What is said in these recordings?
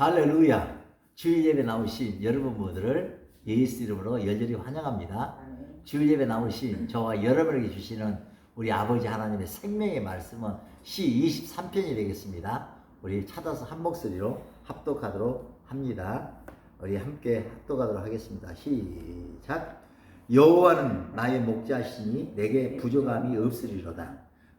할렐루야. 주일 예배 나오신 여러분 분들을 예수 이름으로 열렬히 환영합니다. 주일 예배 나오신 저와 여러분에게 주시는 우리 아버지 하나님의 생명의 말씀은 시 23편이 되겠습니다. 우리 찾아서 한 목소리로 합독하도록 합니다. 우리 함께 합독하도록 하겠습니다. 시작. 여호와는 나의 목자시니 내게 부족함이 없으리로다.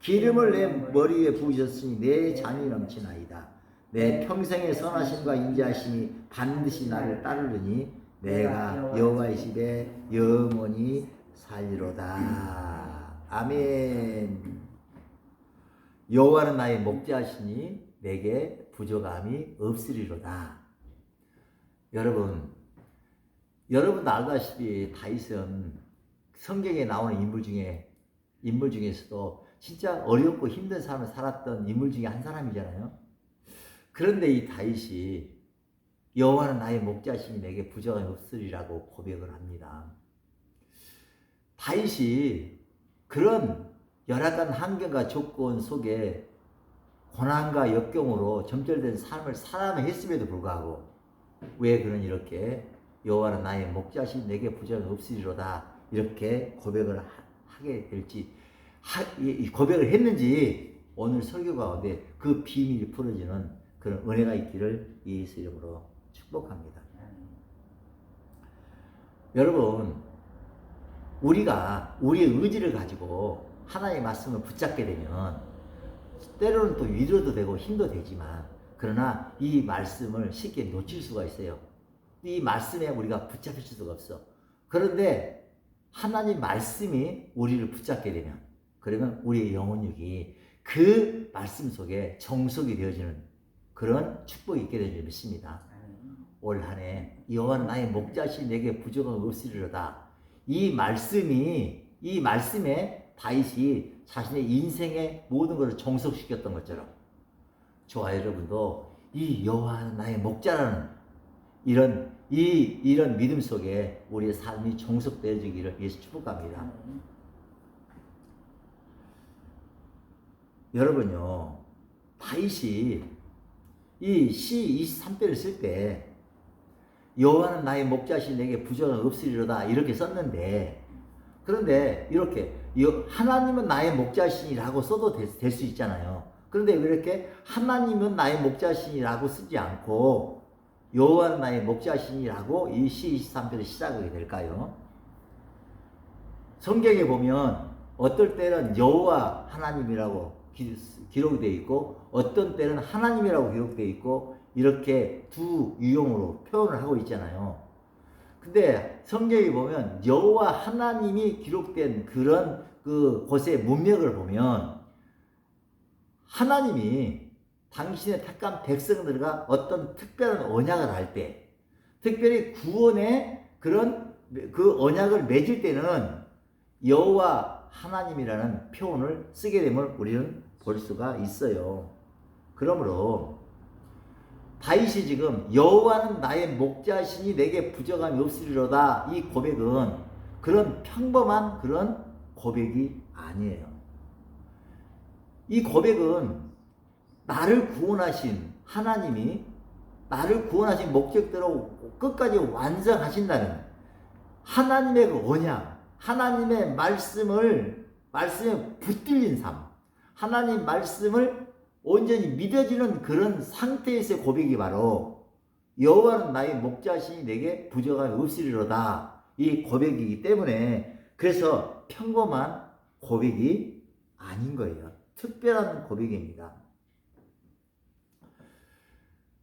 기름을 내 머리 위에 부으셨으니 내 잔이 넘치나이다. 내 평생의 선하심과 인자하심이 반드시 나를 따르느니 내가 여호와의 집에 영원히 살리로다. 아멘. 여호와는 나의 목자시니 내게 부족함이 없으리로다. 여러분, 여러분도 알다시피 다윗은 성경에 나오는 인물 중에 인물 중에서도 진짜 어렵고 힘든 삶을 살았던 인물 중에 한 사람이잖아요. 그런데 이 다윗이 여호와는 나의 목자심이 내게 부족함이 없으리라고 고백을 합니다. 다윗이 그런 열악한 환경과 조건 속에 고난과 역경으로 점철된 삶을 살아야 했음에도 불구하고 왜 그는 이렇게 여호와는 나의 목자신 내게 부족함이 없으리로다 이렇게 고백을 하, 하게 될지 하, 이 고백을 했는지 오늘 설교 가운데 그 비밀이 풀어지는 그런 은혜가 있기를 예수 이름으로 축복합니다. 여러분 우리가 우리의 의지를 가지고 하나님의 말씀을 붙잡게 되면 때로는 또 위로도 되고 힘도 되지만 그러나 이 말씀을 쉽게 놓칠 수가 있어요. 이 말씀에 우리가 붙잡힐 수가 없어. 그런데 하나님 말씀이 우리를 붙잡게 되면 그러면 우리의 영혼육이 그 말씀 속에 정속이 되어지는 그런 축복이 있게 되는 줄 믿습니다. 올 한해 여호와는 나의 목자시 내게 부족함 없으리로다. 이 말씀이 이 말씀에 다윗이 자신의 인생의 모든 것을 정속시켰던 것처럼 저와 여러분도 이 여호와는 나의 목자라는 이런 이 이런 믿음 속에 우리의 삶이 정속되어지기를 예수 축복합니다. 여러분요 다윗이 이 시 23편을 쓸 때 여호와는 나의 목자시 내게 부족함 없으리로다 이렇게 썼는데 그런데 이렇게 하나님은 나의 목자신이라고 써도 될 수 있잖아요. 그런데 왜 이렇게 하나님은 나의 목자신이라고 쓰지 않고 여호와는 나의 목자신이라고 이 시 23편을 시작하게 될까요? 성경에 보면 어떨 때는 여호와 하나님이라고 기록되어 있고 어떤 때는 하나님이라고 기록되어 있고 이렇게 두 유형으로 표현을 하고 있잖아요. 근데 성경에 보면 여호와 하나님이 기록된 그런 그 곳의 문맥을 보면 하나님이 당신의 택한 백성들과 어떤 특별한 언약을 할 때, 특별히 구원의 그런 그 언약을 맺을 때는 여호와 하나님이라는 표현을 쓰게 되면 우리는 볼 수가 있어요. 그러므로 다윗이 지금 여호와는 나의 목자신이 내게 부족함이 없으리로다 이 고백은 그런 평범한 그런 고백이 아니에요. 이 고백은 나를 구원하신 하나님이 나를 구원하신 목적대로 끝까지 완성하신다는 하나님의 그 언약, 하나님의 말씀을 말씀에 붙들린 삶, 하나님 말씀을 온전히 믿어지는 그런 상태에서의 고백이 바로 여호와는 나의 목자신이 내게 부족함이 없으리로다 이 고백이기 때문에 그래서 평범한 고백이 아닌 거예요. 특별한 고백입니다.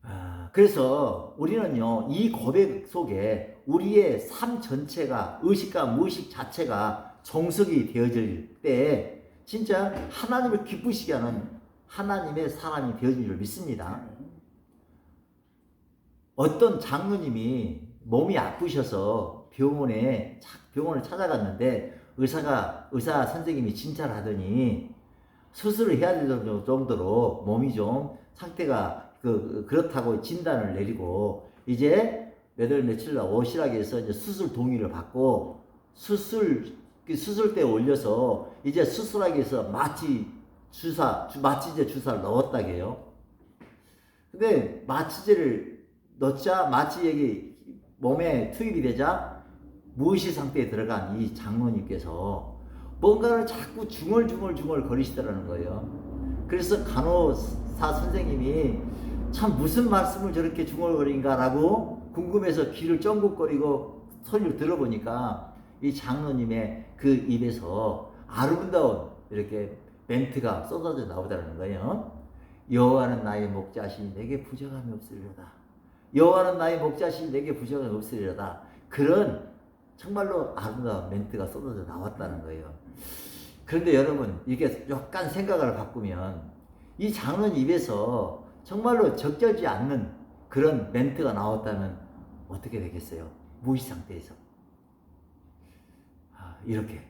아, 그래서 우리는요, 이 고백 속에 우리의 삶 전체가, 의식과 무의식 자체가 정석이 되어질 때, 진짜 하나님을 기쁘시게 하는 하나님의 사람이 되어진 줄 믿습니다. 어떤 장로님이 몸이 아프셔서 병원에 차- 병원을 찾아갔는데 의사가 의사 선생님이 진찰을 하더니 수술을 해야 될 정도- 정도로 몸이 좀 상태가 그 그렇다고 진단을 내리고 이제 몇월 며칠 날 오시라고 해서 이제 수술 동의를 받고 수술 그 수술대에 올려서 이제 수술하기 위해서 마취 주사 주- 마취제 주사를 넣었다게요. 근데 마취제를 넣자 마취액이 몸에 투입이 되자 무의식 상태에 들어간 이 장로님께서 뭔가를 자꾸 중얼중얼중얼 거리시더라는 거예요. 그래서 간호사 선생님이 참 무슨 말씀을 저렇게 중얼거린가라고 궁금해서 귀를 쫑긋거리고 소리를 들어보니까 이 장로님의 그 입에서 아름다운 이렇게 멘트가 쏟아져 나오더라는 거예요. 여호와는 나의 목자시니 내게 부정함이 없으리로다. 여호와는 나의 목자시니 내게 부정함이 없으리로다. 그런 정말로 아름다운 멘트가 쏟아져 나왔다는 거예요. 그런데 여러분 이게 약간 생각을 바꾸면 이 장로님 입에서 정말로 적절지 않는 그런 멘트가 나왔다면 어떻게 되겠어요? 무의식 상태에서 아, 이렇게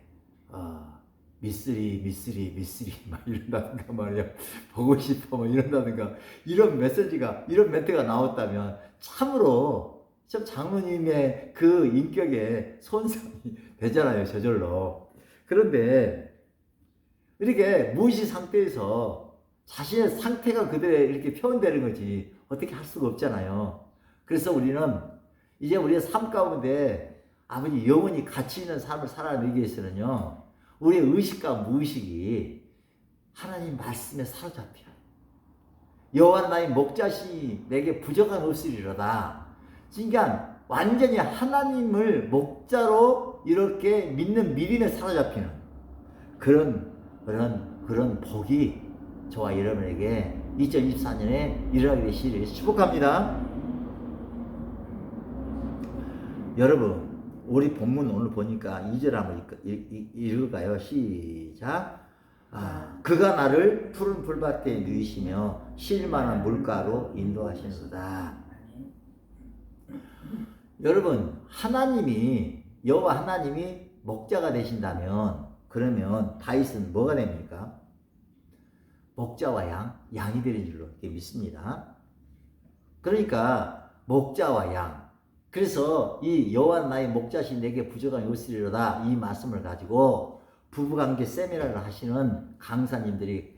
어, 미쓰리 미쓰리 미쓰리 막 이런다든가 말이야. 보고 싶어 뭐 이런다든가. 이런 메시지가 이런 멘트가 나왔다면 참으로 참 장로님의 그 인격에 손상이 되잖아요 저절로. 그런데 이렇게 무의식 상태에서 자신의 상태가 그대로 이렇게 표현되는 거지 어떻게 할 수가 없잖아요. 그래서 우리는 이제 우리의 삶 가운데 아버지 영원히 가치 있는 삶을 살아내기 위해서는요 우리의 의식과 무의식이 하나님 말씀에 사로잡혀 여호와 나의 목자시 내게 부족한 없으리로다 그러니까 완전히 하나님을 목자로 이렇게 믿는 믿음에 사로잡히는 그런 그런 그런 복이 저와 여러분에게 2024년에 일어나게 되시기를 축복합니다. 여러분 우리 본문 오늘 보니까 2절 한번 읽을까요? 시작. 아, 그가 나를 푸른 풀밭에 누이시며 쉴만한 물가로 인도하시는도다. 여러분 하나님이 여호와 하나님이 목자가 되신다면 그러면 다윗은 뭐가 됩니까? 목자와 양, 양이 되는 줄로 믿습니다. 그러니까 목자와 양. 그래서 이 여호와 나의 목자신 내게 부족함이 없으리로다 이 말씀을 가지고 부부관계 세미나를 하시는 강사님들이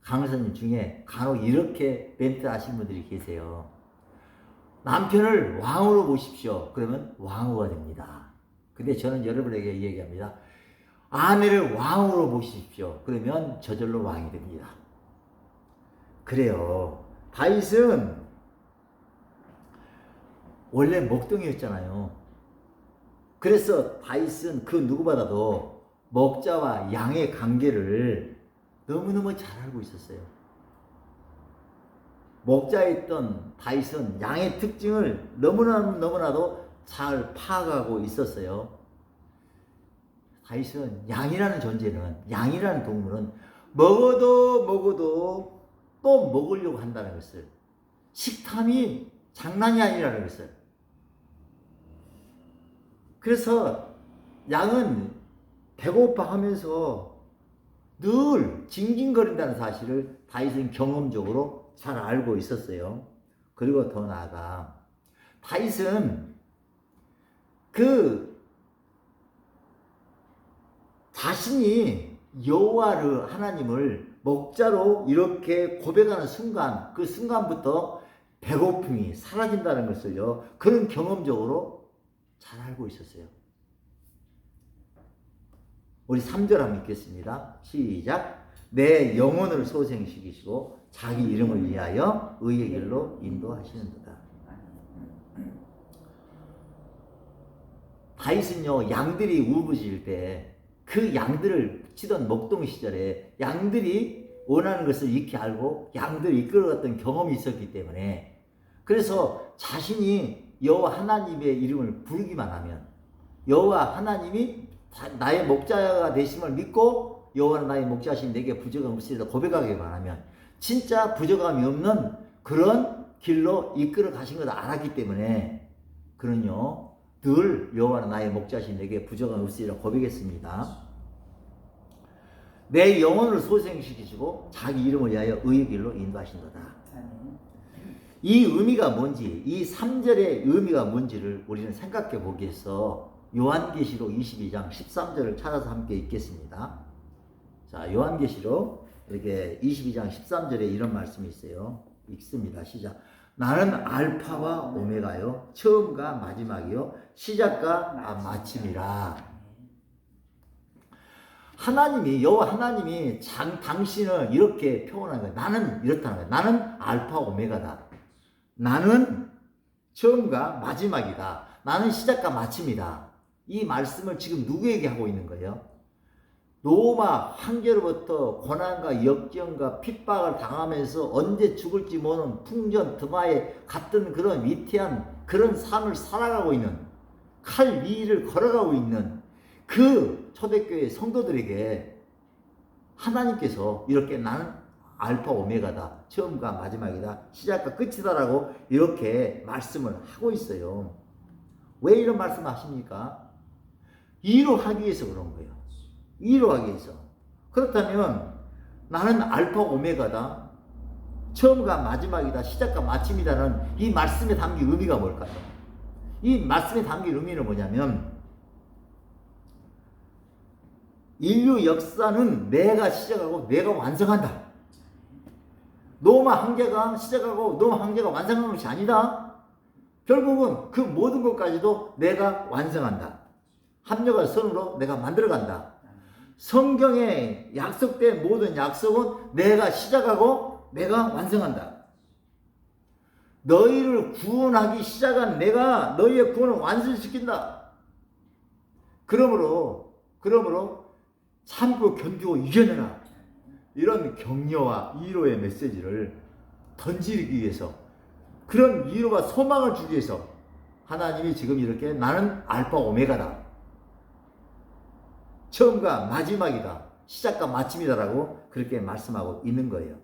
강사님 중에 간혹 이렇게 멘트 하시는 분들이 계세요. 남편을 왕으로 보십시오. 그러면 왕후가 됩니다. 근데 저는 여러분에게 얘기합니다. 아내를 왕으로 보십시오. 그러면 저절로 왕이 됩니다. 그래요. 다윗은 원래 목동이었잖아요. 그래서 다윗은 그 누구보다도 목자와 양의 관계를 너무너무 잘 알고 있었어요. 목자였던 다윗은 양의 특징을 너무나 너무나도 잘 파악하고 있었어요. 다윗은 양이라는 존재는 양이라는 동물은 먹어도 먹어도 또 먹으려고 한다는 것을 식탐이 장난이 아니라는 것을 그래서 양은 배고파 하면서 늘 징징거린다는 사실을 다윗은 경험적으로 잘 알고 있었어요. 그리고 더 나아가 다윗은 그 자신이 여호와를 하나님을 목자로 이렇게 고백하는 순간 그 순간부터 배고픔이 사라진다는 것을요 그런 경험적으로 잘 알고 있었어요. 우리 3절 한번 읽겠습니다. 시작. 내 영혼을 소생시키시고 자기 이름을 위하여 의의 길로 인도하시는도다. 다윗은요 양들이 울부짖을 때 그 양들을 치던 목동 시절에 양들이 원하는 것을 익히 알고 양들을 이끌어갔던 경험이 있었기 때문에 그래서 자신이 여호와 하나님의 이름을 부르기만 하면 여호와 하나님이 다- 나의 목자가 되심을 믿고 여호와는 나의 목자신 내게 부족함 없으리라 고백하기만 하면 진짜 부족함이 없는 그런 길로 이끌어 가신 것을 알았기 때문에 그는요 늘 여호와는 나의 목자신 내게 부족함 없으리라 고백했습니다. 내 영혼을 소생시키시고 자기 이름을 위하여 의의 길로 인도하신도다. 이 의미가 뭔지, 이 3절의 의미가 뭔지를 우리는 생각해 보기 위해서 요한계시록 22장 13절을 찾아서 함께 읽겠습니다. 자, 요한계시록 이렇게 22장 13절에 이런 말씀이 있어요. 읽습니다. 시작. 나는 알파와 오메가요. 처음과 마지막이요. 시작과 아, 마침이라. 하나님이 여호와 하나님이 장, 당신을 이렇게 표현한 거예요. 나는 이렇다는 거예요. 나는 알파 오메가다. 나는 처음과 마지막이다. 나는 시작과 마침이다. 이 말씀을 지금 누구에게 하고 있는 거예요? 로마 황제로부터 고난과 역경과 핍박을 당하면서 언제 죽을지 모르는 풍전 드마에 같은 그런 위태한 그런 삶을 살아가고 있는 칼 위를 걸어가고 있는 그 초대교회 성도들에게 하나님께서 이렇게 나는 알파 오메가다. 처음과 마지막이다. 시작과 끝이다라고 이렇게 말씀을 하고 있어요. 왜 이런 말씀 하십니까? 이루하기 위해서 그런 거예요. 이루하기 위해서. 그렇다면 나는 알파 오메가다. 처음과 마지막이다. 시작과 마침이다는 이 말씀에 담긴 의미가 뭘까요? 이 말씀에 담긴 의미는 뭐냐면 인류 역사는 내가 시작하고 내가 완성한다. 로마 황제가 시작하고 로마 황제가 완성하는 것이 아니다. 결국은 그 모든 것까지도 내가 완성한다. 합력한 선으로 내가 만들어간다. 성경에 약속된 모든 약속은 내가 시작하고 내가 완성한다. 너희를 구원하기 시작한 내가 너희의 구원을 완성시킨다. 그러므로 그러므로 참고 견디고 이겨내라. 이런 격려와 위로의 메시지를 던지기 위해서 그런 위로와 소망을 주기 위해서 하나님이 지금 이렇게 나는 알파 오메가다. 처음과 마지막이다. 시작과 마침이다라고 그렇게 말씀하고 있는 거예요.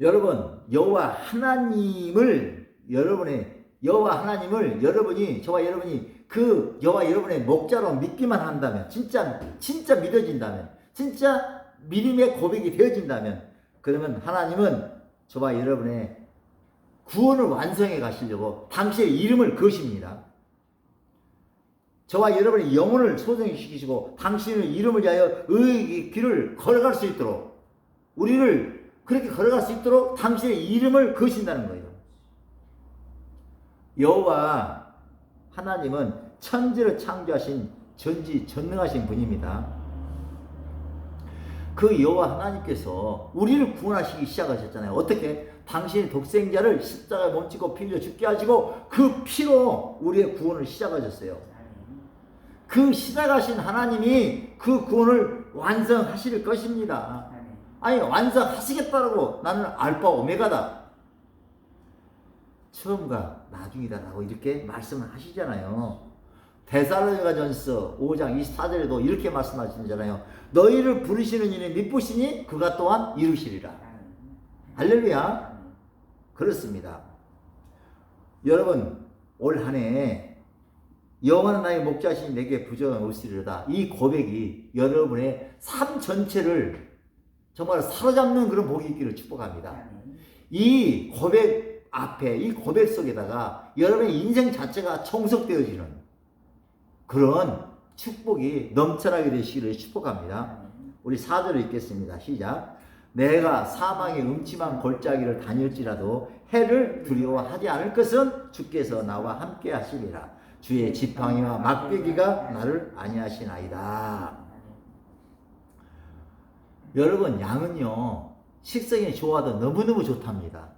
여러분, 여호와 하나님을 여러분의 여호와 하나님을 여러분이 저와 여러분이 그 여호와 여러분의 목자로 믿기만 한다면 진짜 진짜 믿어진다면 진짜 믿음의 고백이 되어진다면 그러면 하나님은 저와 여러분의 구원을 완성해 가시려고 당신의 이름을 거십니다. 저와 여러분의 영혼을 소생시키시고 당신의 이름을 위하여 의의 길을 걸어갈 수 있도록 우리를 그렇게 걸어갈 수 있도록 당신의 이름을 거신다는 거예요. 여호와 하나님은 천지를 창조하신 전지 전능하신 분입니다. 그 여호와 하나님께서 우리를 구원하시기 시작하셨잖아요. 어떻게? 당신의 독생자를 십자가에 몸치고 빌려 죽게 하시고 그 피로 우리의 구원을 시작하셨어요. 그 시작하신 하나님이 그 구원을 완성하실 것입니다. 아니 완성하시겠다라고 나는 알파 오메가다. 처음과 나중이다라고 이렇게 말씀을 하시잖아요. 데살로니가 전서 5장 24절에도 이렇게 말씀하시잖아요. 너희를 부르시는 이는 미쁘시니 그가 또한 이루시리라. 할렐루야. 그렇습니다. 여러분 올 한해 여호와는 나의 목자신 내게 부정한 없으리로다. 이 고백이 여러분의 삶 전체를 정말 사로잡는 그런 복이 있기를 축복합니다. 이 고백 앞에 이 고백 속에다가 여러분의 인생 자체가 청석되어지는 그런 축복이 넘쳐나게 되시기를 축복합니다. 우리 4절을 읽겠습니다. 시작. 내가 사망의 음침한 골짜기를 다닐지라도 해를 두려워하지 않을 것은 주께서 나와 함께 하시리라. 주의 지팡이와 막대기가 나를 아니하시나이다. 여러분 양은요 식성이 좋아도 너무너무 좋답니다.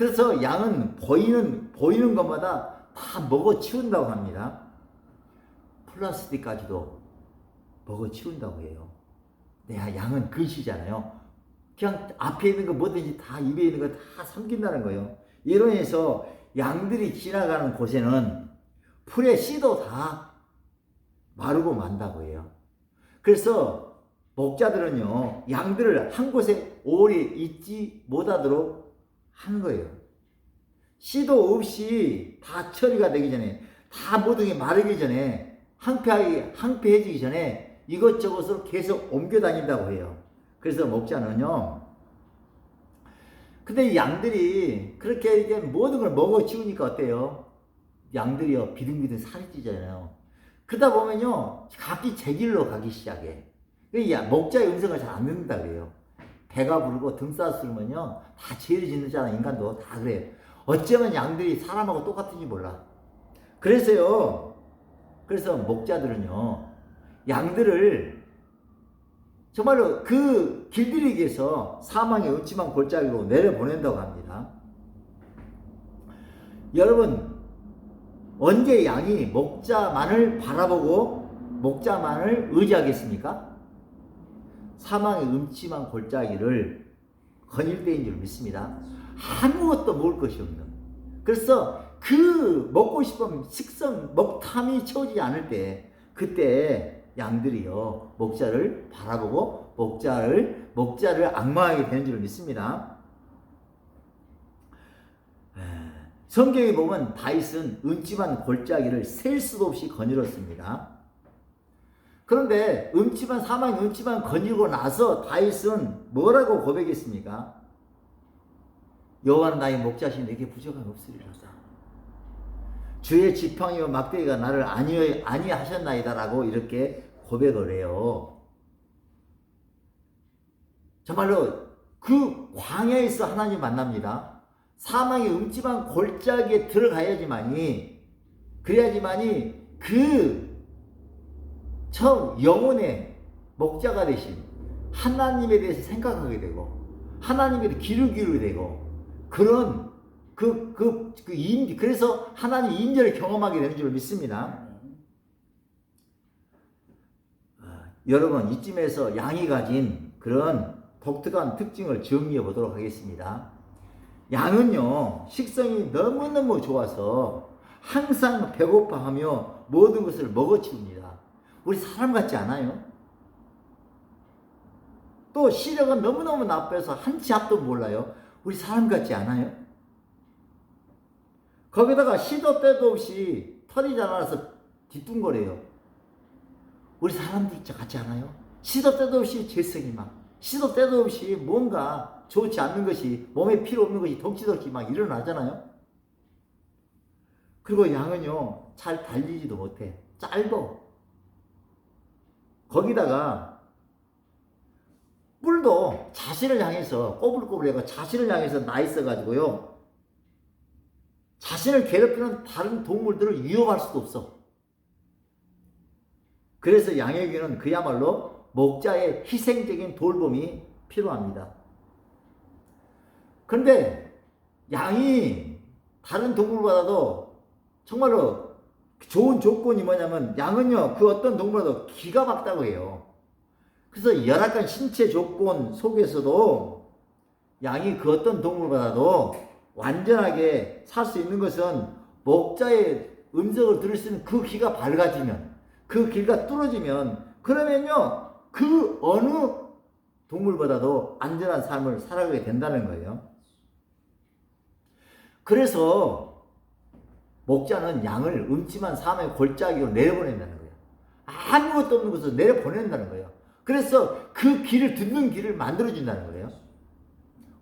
그래서 양은 보이는 보이는 것마다 다 먹어 치운다고 합니다. 플라스틱까지도 먹어 치운다고 해요. 내 양은 근시잖아요. 그냥 앞에 있는 거 뭐든지 다 입에 있는 거 다 삼킨다는 거예요. 인해서 양들이 지나가는 곳에는 풀의 씨도 다 마르고 만다고 해요. 그래서 목자들은요, 양들을 한 곳에 오래 있지 못하도록 하는 거예요. 시도 없이 다 처리가 되기 전에, 다 모든 게 마르기 전에, 항폐하기, 항폐해지기 전에 이것저것으로 계속 옮겨 다닌다고 해요. 그래서 목자는요, 근데 이 양들이 그렇게 이렇게 모든 걸 먹어 치우니까 어때요? 양들이요, 비등비등 살이 찌잖아요. 그러다 보면요, 각기 제 길로 가기 시작해. 이 목자의 음성을 잘 안 듣는다 그래요. 배가 부르고 등 싸스르면요, 다 죄를 짓는잖아, 인간도 다 그래요. 어쩌면 양들이 사람하고 똑같은지 몰라. 그래서요, 그래서 목자들은요, 양들을 정말로 그 길들이기에서 사망의 음침한 골짜기로 내려보낸다고 합니다. 여러분, 언제 양이 목자만을 바라보고 목자만을 의지하겠습니까? 사망의 음침한 골짜기를 거닐 때인 줄 믿습니다. 아무것도 먹을 것이 없는. 그래서 그 먹고 싶은 식성, 먹탐이 채워지지 않을 때, 그때 양들이요, 목자를 바라보고 목자를, 목자를 악마하게 되는 줄 믿습니다. 에, 성경에 보면 다윗은 음침한 골짜기를 셀 수도 없이 거닐었습니다. 그런데 음침한 사망 음침한 거닐고 나서 다윗은 뭐라고 고백했습니까? 여호와는 나의 목자신 내게 부족함이 없으리로다. 주의 지팡이와 막대기가 나를 아니 아니하셨나이다라고 이렇게 고백을 해요. 정말로 그 광야에서 하나님 만납니다. 사망의 음침한 골짜기에 들어가야지만이 그래야지만이 그 처음 영혼의 목자가 되신 하나님에 대해서 생각하게 되고 하나님에 대해 기울게 되고 그런 그, 그, 그 임, 그래서 하나님 임재를 경험하게 되는 줄 믿습니다. 아, 여러분, 이쯤에서 양이 가진 그런 독특한 특징을 정리해 보도록 하겠습니다. 양은요, 식성이 너무너무 좋아서 항상 배고파하며 모든 것을 먹어치웁니다. 우리 사람 같지 않아요? 또 시력은 너무너무 나빠서 한치 앞도 몰라요. 우리 사람 같지 않아요? 거기다가 시도 때도 없이 털이 자라나서 뒤뚱거려요. 우리 사람들 같지 않아요? 시도 때도 없이 죄성이 막, 시도 때도 없이 뭔가 좋지 않는 것이, 몸에 필요 없는 것이 덕지덕지 막 일어나잖아요? 그리고 양은요, 잘 달리지도 못해. 짧어. 거기다가 뿔도 자신을 향해서 꼬불꼬불해가 자신을 향해서 나 있어가지고요. 자신을 괴롭히는 다른 동물들을 위협할 수도 없어. 그래서 양에게는 그야말로 목자의 희생적인 돌봄이 필요합니다. 그런데 양이 다른 동물보다도 정말로 좋은 조건이 뭐냐면 양은요 그 어떤 동물보다도 기가 막다고 해요. 그래서 열악한 신체 조건 속에서도 양이 그 어떤 동물보다도 완전하게 살 수 있는 것은 목자의 음성을 들을 수 있는 그 귀가 밝아지면 그 귀가 뚫어지면 그러면요 그 어느 동물보다도 안전한 삶을 살아가게 된다는 거예요. 그래서 목자는 양을 음침한 삶의 골짜기로 내려보낸다는 거예요. 아무것도 없는 곳으로 내려보낸다는 거예요. 그래서 그 길을 듣는 길을 만들어준다는 거예요.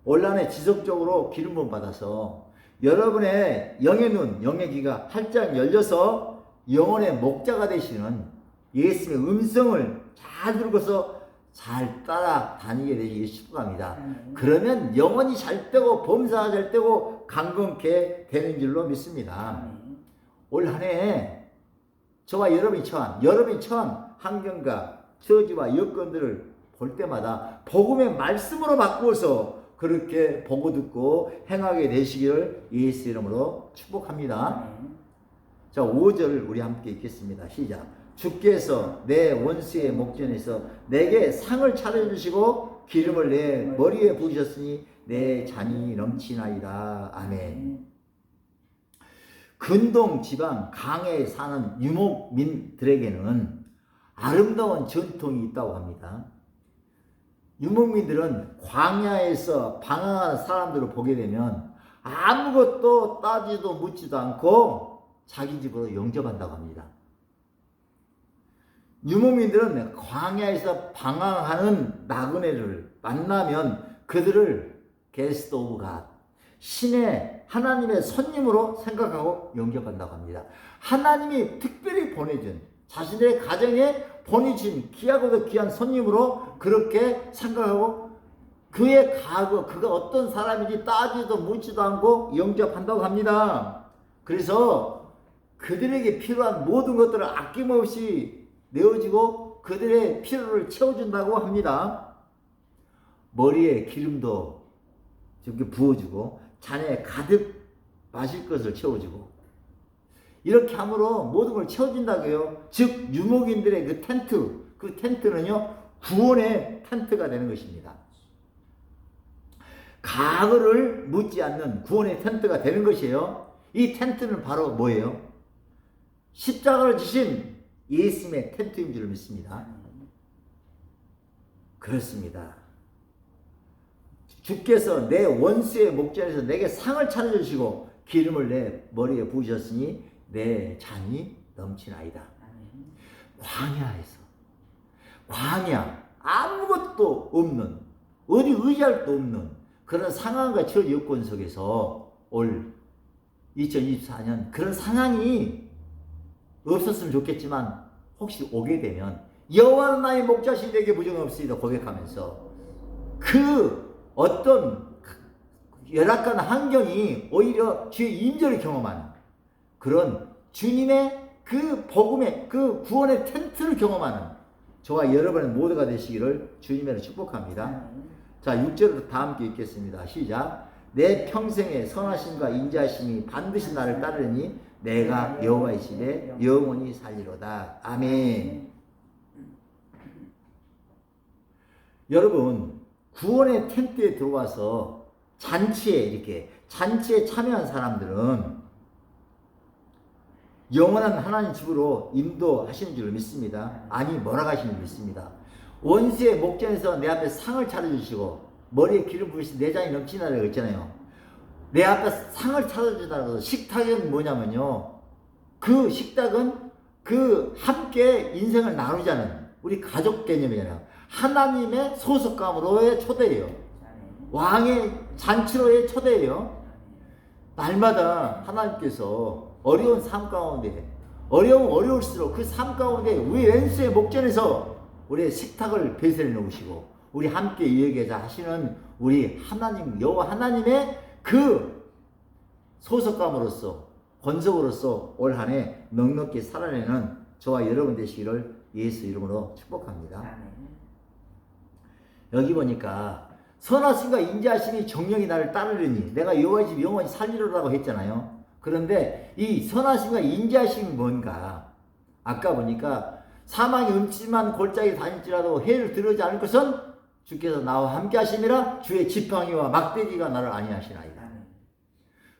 온란에 지속적으로 기름 부음 받아서 여러분의 영의 눈, 영의 귀가 활짝 열려서 영혼의 목자가 되시는 예수님의 음성을 잘 들고서 잘 따라다니게 되기 축복합니다. 그러면 영혼이 잘 되고 범사가 잘 되고 강건케 되는 줄로 믿습니다. 올한 해 저와 여러분이 처한 여러분이 처한 환경과 처지와 여건들을 볼 때마다 복음의 말씀으로 바꾸어서 그렇게 보고 듣고 행하게 되시기를 예수 이름으로 축복합니다. 자, 5절 우리 함께 읽겠습니다. 시작. 주께서 내 원수의 목전에서 내게 상을 차려주시고 기름을 내 머리에 부으셨으니 내 잔이 넘치나이다. 아멘. 근동 지방 강에 사는 유목민들에게는 아름다운 전통이 있다고 합니다. 유목민들은 광야에서 방황하는 사람들을 보게 되면 아무것도 따지도 묻지도 않고 자기 집으로 영접한다고 합니다. 유목민들은 광야에서 방황하는 나그네를 만나면 그들을 게스트 오브 갓, 신의 하나님의 손님으로 생각하고 영접한다고 합니다. 하나님이 특별히 보내준 자신의 가정에 보내준 귀하고도 귀한 손님으로 그렇게 생각하고 그의 과거, 그가 어떤 사람인지 따지도 묻지도 않고 영접한다고 합니다. 그래서 그들에게 필요한 모든 것들을 아낌없이 내어주고 그들의 필요를 채워준다고 합니다. 머리에 기름도 이렇게 부어주고 잔에 가득 마실 것을 채워주고 이렇게 함으로 모든 걸 채워준다고요. 즉 유목인들의 그 텐트, 그 텐트는요 구원의 텐트가 되는 것입니다. 과거를 묻지 않는 구원의 텐트가 되는 것이에요. 이 텐트는 바로 뭐예요? 십자가를 지신 예수님의 텐트인 줄 믿습니다. 그렇습니다. 주께서 내 원수의 목전에서 내게 상을 차려주시고 기름을 내 머리에 부으셨으니 내 잔이 넘치나이다. 광야에서 광야 아무것도 없는 어디 의지할 도 없는 그런 상황과 저 여건 속에서 올 2024년 그런 상황이 없었으면 좋겠지만 혹시 오게 되면 여호와는 나의 목자신 내게 부정 없으리다 고백하면서 그 어떤 열악한 환경이 오히려 주의 임재를 경험하는 그런 주님의 그 복음의 그 구원의 텐트를 경험하는 저와 여러분의 모두가 되시기를 주님으로 축복합니다. 자, 6절부터 다 함께 읽겠습니다. 시작. 내 평생의 선하심과 인자심이 반드시 나를 따르니 내가 여호와이시되 영원히 살리로다. 아멘. 여러분, 구원의 텐트에 들어와서 잔치에 이렇게 잔치에 참여한 사람들은 영원한 하나님 집으로 인도하시는 줄 믿습니다. 아니 몰아가시는 줄 믿습니다. 원수의 목전에서 내 앞에 상을 차려주시고 머리에 기름 부으시 내 잔이 넘치나라고 했잖아요. 내 앞에 상을 차려주다고 식탁은 뭐냐면요. 그 식탁은 그 함께 인생을 나누자는 우리 가족 개념이잖아요. 하나님의 소속감으로의 초대예요. 왕의 잔치로의 초대예요. 날마다 하나님께서 어려운 삶 가운데 어려움 어려울수록 그 삶 가운데 우리 왼수의 목전에서 우리의 식탁을 배설해 놓으시고 우리 함께 이야기자 하시는 우리 하나님 여호와 하나님의 그 소속감으로서 권속으로서 올 한해 넉넉히 살아내는 저와 여러분 되시기를 예수 이름으로 축복합니다. 여기 보니까 선하심과 인자하심이 정령이 나를 따르려니 내가 여호와의 집 영원히 살리로라고 했잖아요. 그런데 이 선하심과 인자하심이 뭔가 아까 보니까 사망이 음침한 골짜기 다닐지라도 해를 들어지 않을 것은 주께서 나와 함께 하심이라 주의 지팡이와 막대기가 나를 안위하시나이다.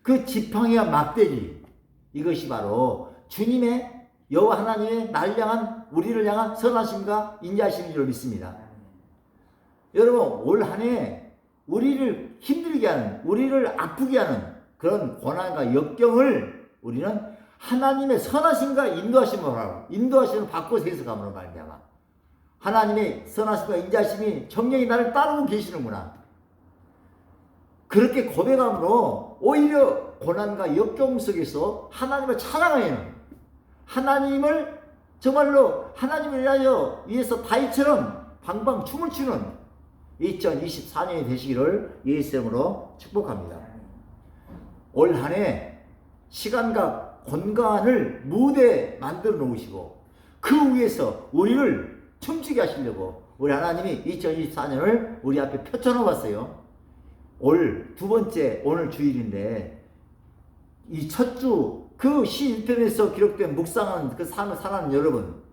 그 지팡이와 막대기 이것이 바로 주님의 여호와 하나님의 날 향한 우리를 향한 선하심과 인자하심인 줄 믿습니다. 여러분 올 한해 우리를 힘들게 하는 우리를 아프게 하는 그런 고난과 역경을 우리는 하나님의 선하심과 인도하심으로 인도하심을 바꿔서 해석함으로 말미암아 하나님의 선하심과 인자심이 정령이 나를 따르고 계시는구나. 그렇게 고백함으로 오히려 고난과 역경 속에서 하나님을 찬양하는 하나님을 정말로 하나님을 위하여 위해서 다이처럼 방방 춤을 추는 2024년이 되시기를 예수 이름으로 축복합니다. 올 한 해 시간과 건강을 무대 만들어 놓으시고 그 위에서 우리를 춤추게 하시려고 우리 하나님이 2024년을 우리 앞에 펼쳐놓아 봤어요. 올 두 번째 오늘 주일인데 이 첫 주 그 시인편에서 기록된 묵상하는 그 삶을 살아가는 여러분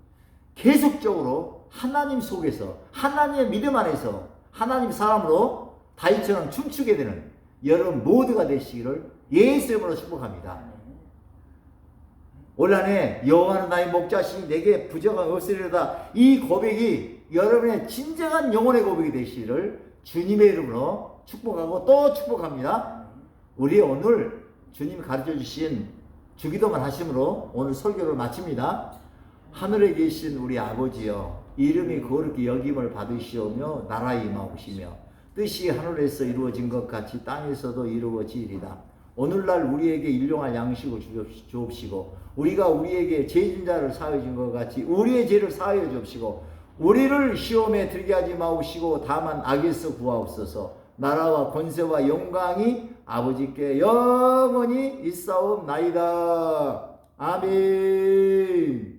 계속적으로 하나님 속에서 하나님의 믿음 안에서 하나님 사람으로 다윗처럼 춤추게 되는 여러분 모두가 되시기를 예수 이름으로 축복합니다. 올 한해 여호와는 나의 목자시니 내게 부정함 없으리로다 이 고백이 여러분의 진정한 영혼의 고백이 되시기를 주님의 이름으로 축복하고 또 축복합니다. 우리 오늘 주님 가르쳐 주신 주기도만 하심으로 오늘 설교를 마칩니다. 하늘에 계신 우리 아버지여 이름이 거룩히 여김을 받으시오며 나라 임하옵시며 뜻이 하늘에서 이루어진 것 같이 땅에서도 이루어지리다. 오늘날 우리에게 일용할 양식을 주옵- 주옵시고 우리가 우리에게 죄진 자를 사하여 준 것 같이 우리의 죄를 사하여 주옵시고 우리를 시험에 들게 하지 마옵시고 다만 악에서 구하옵소서. 나라와 권세와 영광이 아버지께 영원히 있사옵나이다. 아멘